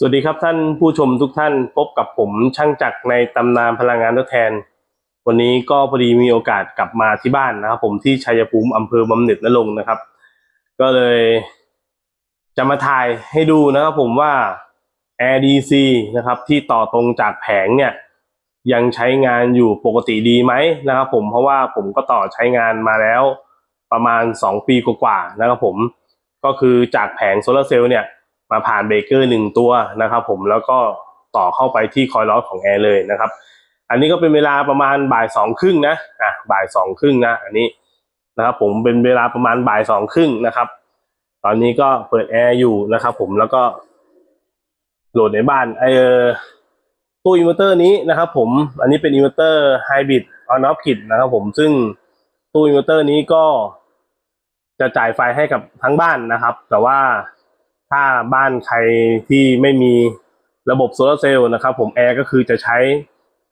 สวัสดีครับท่านผู้ชมทุกท่านพบกับผมช่างจักรในตำนานพลังงานทดแทน วันนี้ก็พอดีมีโอกาสกลับมาที่บ้านนะครับ ผมที่ชัยภูมิอำเภอบำเหน็จนรงนะครับ ก็เลยจะมาถ่ายให้ดูนะครับผมว่า ADC นะครับที่ต่อตรงจากแผงเนี่ยยังใช้งานอยู่ปกติดีไหมนะครับผมเพราะว่าผมก็ต่อใช้งานมาแล้วประมาณ 2 ปีกว่าๆนะครับผมก็คือจากแผงโซลาร์เซลล์เนี่ย มาผ่านเบรกเกอร์หนึ่งตัวนะครับ ผมแล้วก็ต่อเข้าไปที่คอยล์ลอของแอร์เลยนะครับ อันนี้ก็เป็นเวลาประมาณบ่ายสองครึ่งนะอะบ่ายสองครึ่งนะอันนี้นะครับ ผมเป็นเวลาประมาณบ่ายสองครึ่งนะครับ ตอนนี้ก็เปิดแอร์อยู่นะครับ ผมแล้วก็โหลดในบ้านไอเออตู้อินเวอร์เตอร์นี้นะครับผมอันนี้เป็นอินเวอร์เตอร์ไฮบริดออนออฟคิดนะครับ ผมซึ่งตู้อินเวอร์เตอร์นี้ก็จะจ่ายไฟให้กับทั้งบ้านนะครับ แต่ว่า ถ้าบ้านใครที่ไม่มีระบบโซลาร์เซลล์นะครับผมแอร์ก็คือจะใช้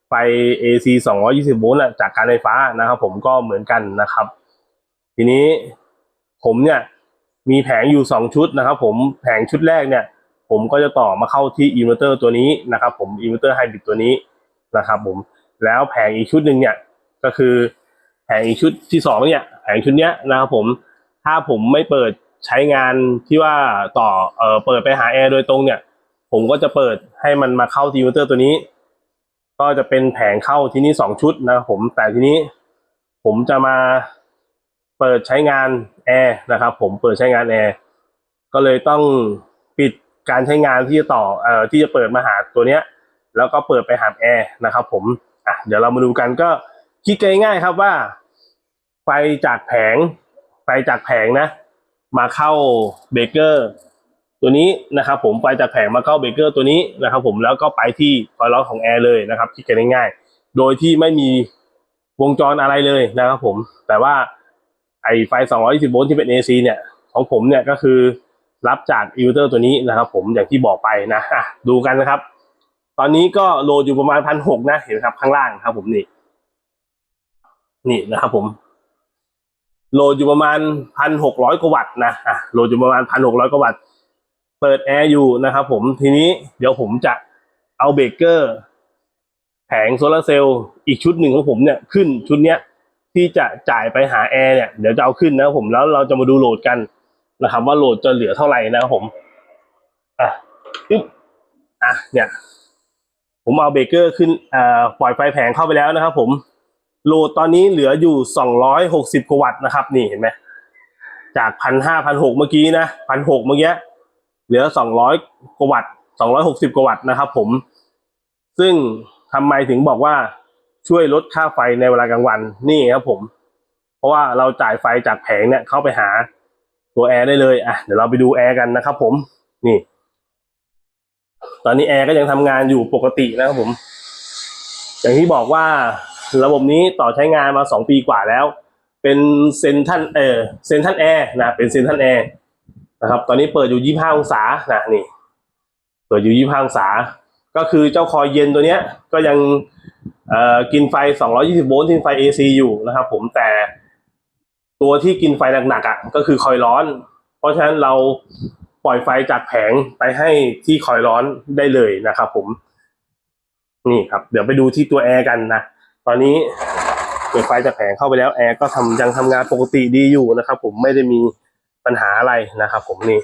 ไฟ AC 220โวลต์จากการไฟฟ้านะครับผมก็เหมือนกันนะครับ ทีนี้ผมเนี่ยมีแผงอยู่ 2 ชุดนะครับผมแผงชุดแรกเนี่ย ผมก็จะต่อมาเข้าที่อินเวอร์เตอร์ตัวนี้นะครับผมอินเวอร์เตอร์ไฮบริดตัวนี้นะครับผมแล้วแผงอีกชุดหนึ่งเนี่ยก็คือแผงอีกชุดที่สองเนี่ยแผงชุดเนี้ยนะครับผมถ้าผมไม่เปิด ใช้งานที่ว่าต่อเอ่อเปิดไปหาแอร์โดยตรงเนี่ย ผมก็จะเปิดให้มันมาเข้าทีวเตอร์ตัวนี้ ก็จะเป็นแผงเข้าที่นี่สองชุดนะผมแต่ทีนี้ ผมจะมาเปิดใช้งานแอร์นะครับ ผมเปิดใช้งานแอร์ก็เลยต้องปิดการใช้งานที่จะต่อเอ่อที่จะเปิดมาหาตัวเนี้ย แล้วก็เปิดไปหาแอร์นะครับ ผมอะเดี๋ยวเรามาดูกันก็คิดง่ายๆครับว่า ไฟจากแผง ไฟจากแผงนะ มาเข้าเบเกอร์ตัวนี้นะครับผมไฟจากแผงมาเข้าเบเกอร์ตัวนี้นะครับผมแล้วก็ไปที่คอยล์ล็อกของแอร์เลยนะครับคิดกันง่ายๆ โดยที่ไม่มีวงจรอะไรเลยนะครับผมแต่ว่าไอไฟ 220 โวลต์ที่เป็น AC เนี่ยของผมเนี่ยก็คือรับจากอินเวอร์เตอร์ตัวนี้นะครับผมอย่างที่บอกไปนะอะดูกันนะครับ ตอนนี้ก็โหลดอยู่ประมาณพันหกนะเห็นครับข้างล่างครับผมนี่นี่นะครับผม โหลดอยู่ประมาณพันหกร้อยกว่าวัตต์นะอะโหลดอยู่ประมาณพันหกร้อยกว่าวัตต์เปิดแอร์อยู่นะครับผมทีนี้เดี๋ยวผมจะเอาเบรกเกอร์ แผงโซลาร์เซลล์อีกชุดหนึ่งของผมเนี่ยขึ้นชุดเนี้ยที่จะจ่ายไปหาแอร์เนี่ยเดี๋ยวจะเอาขึ้นนะผมแล้วเราจะมาดูโหลดกันนะครับ ว่าโหลดจะเหลือเท่าไหร่นะครับผมอะอึ๊บอะเนี่ย ผมเอาเบรกเกอร์ขึ้นอ่าปล่อยไฟแผงเข้าไปแล้วนะครับผม โหลดตอนนี้เหลืออยู่ 260กว่าวัตต์นะครับ นี่เห็นไหมจากพันห้าพันหกเมื่อกี้นะพันหกเมื่อกี้เหลือ 200กว่าวัตต์260กว่าวัตต์นะครับ ผม ซึ่งทำไมถึงบอกว่าช่วยลดค่าไฟในเวลากลางวันนี่ครับผม เพราะว่าเราจ่ายไฟจากแผงเนี่ยเข้าไปหาตัวแอร์ได้เลยอะเดี๋ยวเราไปดูแอร์กันนะครับ ผมนี่ ตอนนี้แอร์ก็ยังทำงานอยู่ปกตินะครับผม อย่างที่บอกว่า ระบบนี้ต่อใช้งานมาสองปีกว่าแล้ว เป็นเซนทันเออเซนทันแอร์นะเป็นเซนทันแอร์นะครับตอนนี้เปิดอยู่ยี่ห้าองศานะนี่เปิดอยู่ยี่ห้าองศา ก็คือเจ้าคอยเย็นตัวเนี้ยก็ยังเอ่อกินไฟ 220 โวลต์ที่ไฟ AC อยู่นะครับผมแต่ตัวที่กินไฟหนักๆอะก็คือคอยร้อน เพราะฉะนั้นเราปล่อยไฟจากแผงไปให้ที่คอยร้อนได้เลยนะครับผมนี่ครับ เดี๋ยวไปดูที่ตัวแอร์กันนะ ตอนนี้เปิดไฟจากแผงเข้าไปแล้วแอร์ก็ทำยังทำงานปกติดีอยู่นะครับ ผมไม่ได้มีปัญหาอะไรนะครับ ผมนี่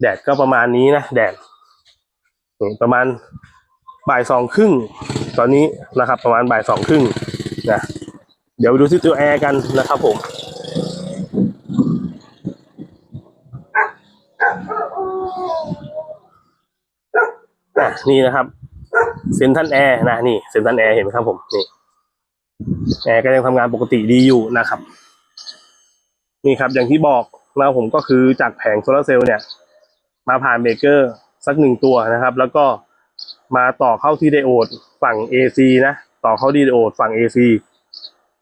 แดดก็ประมาณนี้นะแดดประมาณบ่ายสองครึ่งตอนนี้นะครับ ประมาณบ่ายสองครึ่งนะเดี๋ยวไปดูที่ตัวแอร์กันนะครับ ผมนี่นะครับ เซนทันแอร์นะนี่เซนทันแอร์เห็นไหมครับผมนี่แอร์ก็ยังทำงานปกติดีอยู่นะครับ นี่ครับอย่างที่บอกนะผมก็คือจากแผงโซลาเซลล์เนี่ย มาผ่านเบรกเกอร์สักหนึ่งตัวนะครับ แล้วก็มาต่อเข้าที่ไดโอดฝั่ง AC นะ ต่อเข้าที่ไดโอดฝั่ง AC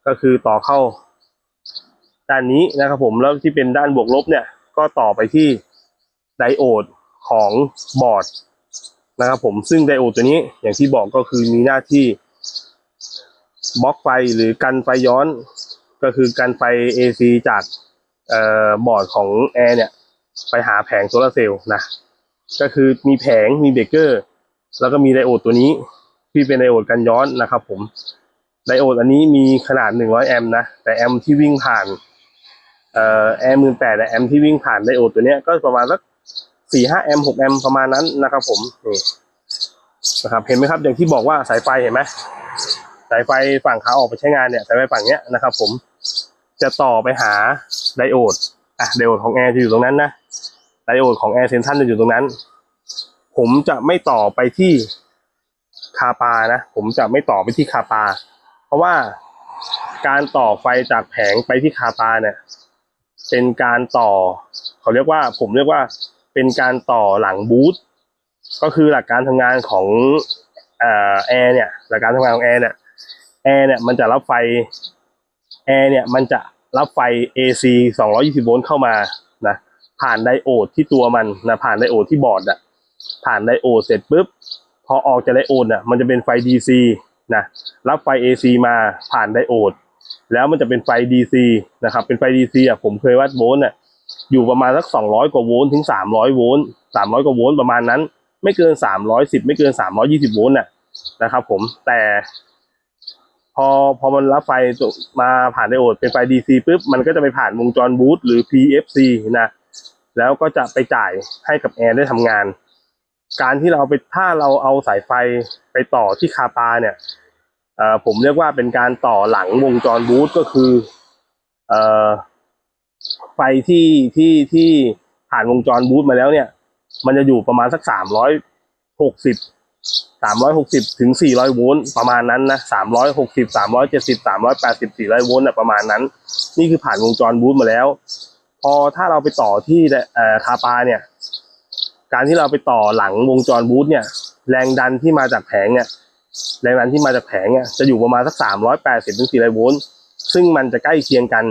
ก็คือต่อเข้าด้านนี้นะครับผมแล้วที่เป็นด้านบวกลบเนี่ย ก็ต่อไปที่ไดโอดของบอร์ด นะครับผมซึ่งไดโอดตัวนี้อย่างที่บอกก็คือมีหน้าที่บล็อกไฟหรือกันไฟย้อน ก็คือกันไฟ AC จากออบอร์ดของแอร์เนี่ย ไปหาแผงโซลาร์เซลล์นะก็คือมีแผงมีเบรกเกอร์ แล้วก็มีไดโอดตัวนี้ที่เป็นไดโอดกันย้อนนะครับผมไดโอดอันนี้มีขนาด 100 แอมป์นะ แต่แอมป์ที่วิ่งผ่านแอร์มื่นแปดแอมป์ที่วิ่งผ่านไดโอดตัวเนี้ยก็ประมาณสัก สี่ห้าแอมป์หกแอมป์ประมาณนั้นนะครับผมนี่นะครับเห็นไหมครับอย่างที่บอกว่าสายไฟเห็นไหมสายไฟฝั่งขาออกไปใช้งานเนี่ยสายไฟฝั่งเนี้ยนะครับ ผมจะต่อไปหาไดโอดอะไดโอดของแอร์จะอยู่ตรงนั้นนะไดโอดของแอร์เซนทันจะอยู่ตรงนั้น ผมจะไม่ต่อไปที่คาปานะ ผมจะไม่ต่อไปที่คาปา เพราะว่าการต่อไฟจากแผงไปที่คาปาเนี่ย เป็นการต่อ เขาเรียกว่า ผมเรียกว่า เป็นการต่อหลังบูทก็คือหลักการทำงานของอแอร์เนี่ยหลักการทำงานของแอร์เนี่ยแอร์เนี่ยมันจะรับไฟแอร์เนี่ยมันจะรับไฟ AC 220 โวลต์เข้ามานะผ่านไดโอดที่ตัวมันนะผ่านไดโอดที่บอร์ดอะผ่านไดโอดเสร็จปุ๊บพอออกจากไดโอดอะมันจะเป็นไฟ DC นะรับไฟ AC มาผ่านไดโอด แล้วมันจะเป็นไฟ DC นะครับเป็นไฟ DC อะผมเคยวัดโวลต์อะ อยู่ประมาณสัก200กว่าโวลต์ถึง300โวลต์300กว่าโวลต์ประมาณนั้น ไม่เกิน310ไม่เกิน320โวลต์น่ะนะครับ ผมแต่ พอพอมันรับไฟมาผ่านไดโอดเป็นไฟ DC ปุ๊บมันก็จะไปผ่านวงจรบูทหรือ PFC นะแล้วก็จะไปจ่ายให้กับแอร์ได้ทำงาน การที่เราไปถ้าเราเอาสายไฟไปต่อที่คาปาเนี่ยผมเรียกว่าเป็นการต่อหลังวงจรบูทก็คือ เอ่อ ไฟที่ที่ที่ผ่านวงจรบูทมาแล้วเนี่ย มันจะอยู่ประมาณสักสามร้อยหกสิบสามร้อยหกสิบถึงสี่ร้อยโวลต์ประมาณนั้นนะสามร้อยหกสิบสามร้อยเจ็ดสิบสามร้อยแปดสิบสี่ร้อยโวลต์นะประมาณนั้น นี่คือผ่านวงจรบูทมาแล้ว พอถ้าเราไปต่อที่เอ่อคาปาเนี่ย การที่เราไปต่อหลังวงจรบูทเนี่ย แรงดันที่มาจากแผงเนี่ยแรงดันที่มาจากแผงเนี่ยจะอยู่ประมาณสักสามร้อยแปดสิบถึงสี่ร้อยโวลต์ ซึ่งมันจะใกล้เคียงกัน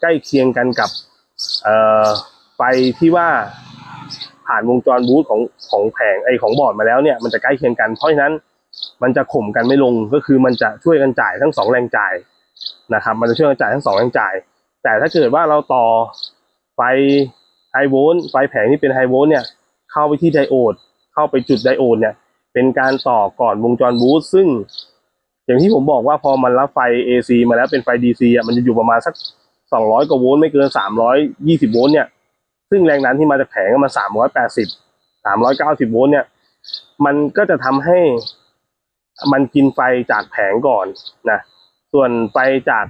ใกล้เคียงกันกับไฟที่ว่าผ่านวงจรบูทของของแผงไอของบอร์ดมาแล้วเนี่ยมันจะใกล้เคียงกันเพราะฉะนั้นมันจะข่มกันไม่ลงก็คือมันจะช่วยกันจ่ายทั้งสองแรงจ่ายนะครับ มันจะช่วยกันจ่ายทั้งสองแรงจ่าย แต่ถ้าเกิดว่าเราต่อไฟไฮโวลต์ไฟแผงที่เป็นไฮโวลต์เนี่ยเข้าไปที่ไดโอด เข้าไปจุดไดโอดเนี่ยเป็นการต่อก่อนวงจรบูสต์ซึ่ง อย่างที่ผมบอกว่าพอมันรับไฟ AC มาแล้วเป็นไฟ DC อะมันจะอยู่ประมาณสัก 200 กว่าโวลต์ไม่เกิน 320 โวลต์เนี่ย ซึ่งแรงดันที่มาจากแผงมัน 380 390 โวลต์เนี่ย มันก็จะทำให้มันกินไฟจากแผงก่อนนะ ส่วนไฟจาก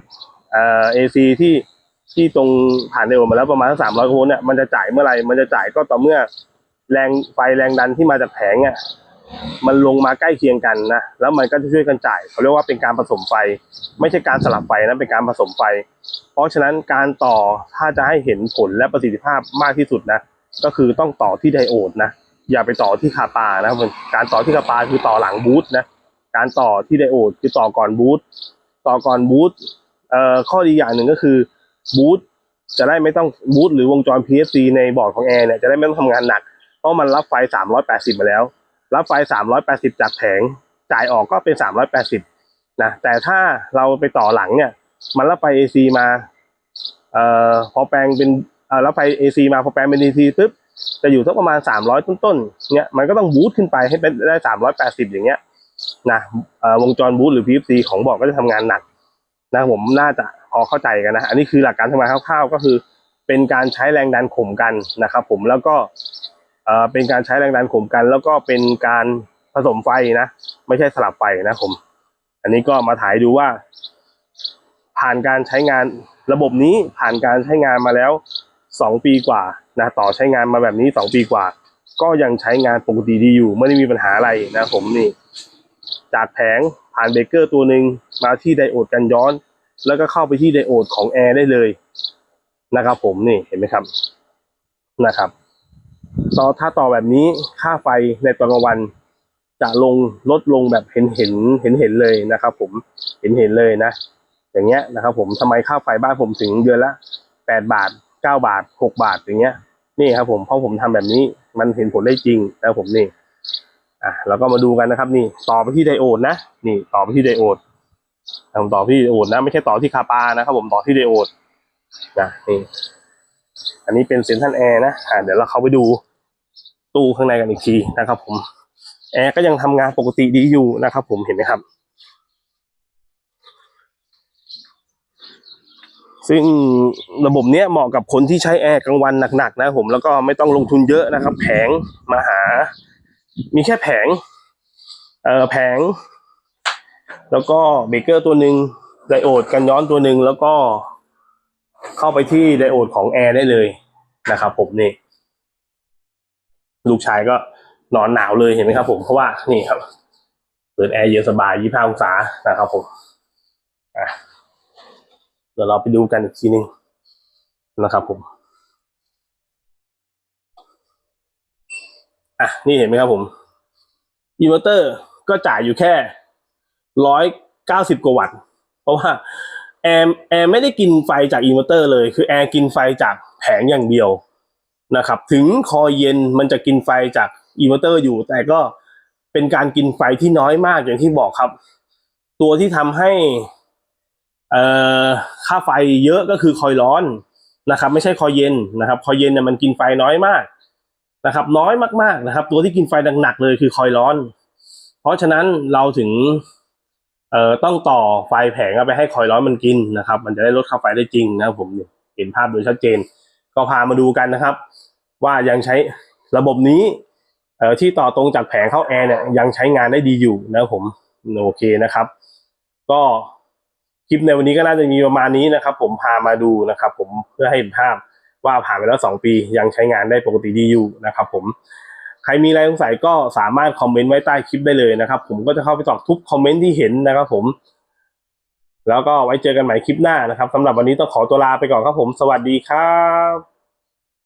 เอ่อ AC ที่ที่ตรงผ่านไดโอดมาแล้วประมาณสัก300 โวลต์เนี่ย มันจะจ่ายเมื่อไหร่ มันจะจ่ายก็ต่อเมื่อแรงไฟแรงดันที่มาจากแผงอะ มันลงมาใกล้เคียงกันนะแล้วมันก็จะช่วยกันจ่ายเขาเรียกว่าเป็นการผสมไฟ ไม่ใช่การสลับไฟนะเป็นการผสมไฟ เพราะฉะนั้นการต่อถ้าจะให้เห็นผลและประสิทธิภาพมากที่สุดนะก็คือต้องต่อที่ไดโอดนะอย่าไปต่อที่คาปานะครับการต่อที่คาปาคือต่อหลังบูทนะการต่อที่ไดโอดคือต่อก่อนบูทต่อก่อนบูทเอ่อข้อดีอย่างหนึ่งก็คือบูทจะได้ไม่ต้องบูทหรือวงจร PSC ในบอร์ดของแอร์เนี่ยจะได้ไม่ต้องทำงานหนักเพราะมันรับไฟ 380 มาแล้ว รับไฟ 380 จากแผง จ่ายออกก็เป็น 380 นะ แต่ถ้าเราไปต่อหลังเนี่ย มันรับไฟ AC มา เอ่อ พอแปลงเป็น เอ่อ รับไฟ AC มาพอแปลงเป็น DC ปุ๊บ จะอยู่สักประมาณ 300 ต้นๆ เนี่ย มันก็ต้องบูทขึ้นไปให้เป็นได้ 380 อย่างเงี้ย นะเอ่อวงจรบูทหรือ PFC ของบอกก็จะทำงานหนัก นะผมน่าจะพอเข้าใจกันนะ อันนี้คือหลักการทำงานคร่าวๆ ก็คือ เป็นการใช้แรงดันข่มกันนะครับผม แล้วก็ เป็นการใช้แรงดันข่มกัน แล้วก็เป็นการผสมไฟนะ ไม่ใช่สลับไฟนะผม อันนี้ก็มาถ่ายดูว่า ผ่านการใช้งานระบบนี้ผ่านการใช้งานมาแล้วสองปีกว่านะต่อใช้งานมาแบบนี้สองปีกว่า ก็ยังใช้งานปกติดีอยู่ ไม่ได้มีปัญหาอะไรนะผมนี่ จากแผงผ่านเบรกเกอร์ตัวหนึ่งมาที่ไดโอดกันย้อน แล้วก็เข้าไปที่ไดโอดของแอร์ได้เลยนะครับผมนี่เห็นไหมครับนะครับ ต่อถ้าต่อแบบนี้ค่าไฟในตอนกลางวัน จะลงลดลงแบบเห็นเห็นเห็นเห็นเลยนะครับ ผมเห็นเห็นเลยนะ อย่างเงี้ยนะครับ ผมทำไมค่าไฟบ้านผมถึงเดือนละแปดบาทเก้าบาทหกบาทอย่างเงี้ย นี่ครับ ผมเพราะผมทำแบบนี้มันเห็นผลได้จริงนะครับผมนี่อะเราก็มาดูกันนะครับ นี่ต่อไปที่ไดโอดนะนี่ต่อไปที่ไดโอดผมต่อที่ไดโอดนะ ไม่ใช่ต่อที่คาปานะครับ ผมต่อที่ไดโอดนะนี่อันนี้เป็นเซนทันแอร์นะอ่าเดี๋ยวเราเข้าไปดู ตู้ข้างในกันอีกทีนะครับ ผมแอร์ก็ยังทำงานปกติดีอยู่นะครับ ผมเห็นไหมครับ ซึ่งระบบเนี้ยเหมาะกับคนที่ใช้แอร์กลางวันหนักๆนะผมแล้วก็ไม่ต้องลงทุนเยอะนะครับ แผงมาหา มีแค่แผงเอ่อแผง แล้วก็เบรกเกอร์ตัวหนึ่งไดโอดกันย้อนตัวหนึ่งแล้วก็เข้าไปที่ไดโอดของแอร์ได้เลยนะครับผมนี่ ลูกชายก็นอนหนาวเลยเห็นไหมครับ ผมเพราะว่านี่ครับเปิดแอร์เย็นสบายยี่ห้าองศานะครับผมอะเดี๋ยวเราไปดูกันอีกทีหนึงนะครับ ผมอะนี่เห็นไหมครับผมอินเวอร์เตอร์ก็จ่ายอยู่แค่ร้อยเก้าสิบกว่าวัตต์ เพราะว่าแอร์แอร์ไม่ได้กินไฟจากอินเวอร์เตอร์เลย คือแอร์กินไฟจากแผงอย่างเดียว นะครับ ถึงคอยเย็นมันจะกินไฟจากอินเวอร์เตอร์อยู่ แต่ก็เป็นการกินไฟที่น้อยมากอย่างที่บอกครับ ตัวที่ทำให้ค่าไฟเยอะก็คือคอยร้อนนะครับ ไม่ใช่คอยเย็นนะครับ คอยเย็นเนี่ยมันกินไฟน้อยมากนะครับ น้อยมากๆนะครับ ตัวที่กินไฟหนักๆเลยคือคอยร้อน เพราะฉะนั้นเราถึงเอ่อต้องต่อไฟแผงไปให้คอยร้อนมันกินนะครับ มันจะได้ลดค่าไฟได้จริงนะผมเห็นภาพโดยชัดเจน ก็พามาดูกันนะครับ ว่ายังใช้ระบบนี้เอ่อที่ต่อตรงจากแผงเข้าแอร์เนี่ยยังใช้งานได้ดีอยู่นะผมโอเคนะครับ ก็คลิปในวันนี้ก็น่าจะมีประมาณนี้นะครับ ผมพามาดูนะครับ ผมเพื่อให้เห็นภาพว่าผ่านไปแล้วสองปียังใช้งานได้ปกติดีอยู่นะครับ ผมใครมีอะไรสงสัยก็สามารถคอมเมนต์ไว้ใต้คลิปได้เลยนะครับ ผมก็จะเข้าไปตอบทุกคอมเมนต์ที่เห็นนะครับ ผม แล้วก็ไว้เจอกันใหม่คลิปหน้านะครับสำหรับวันนี้ต้องขอตัวลาไปก่อนครับผม สวัสดีครับ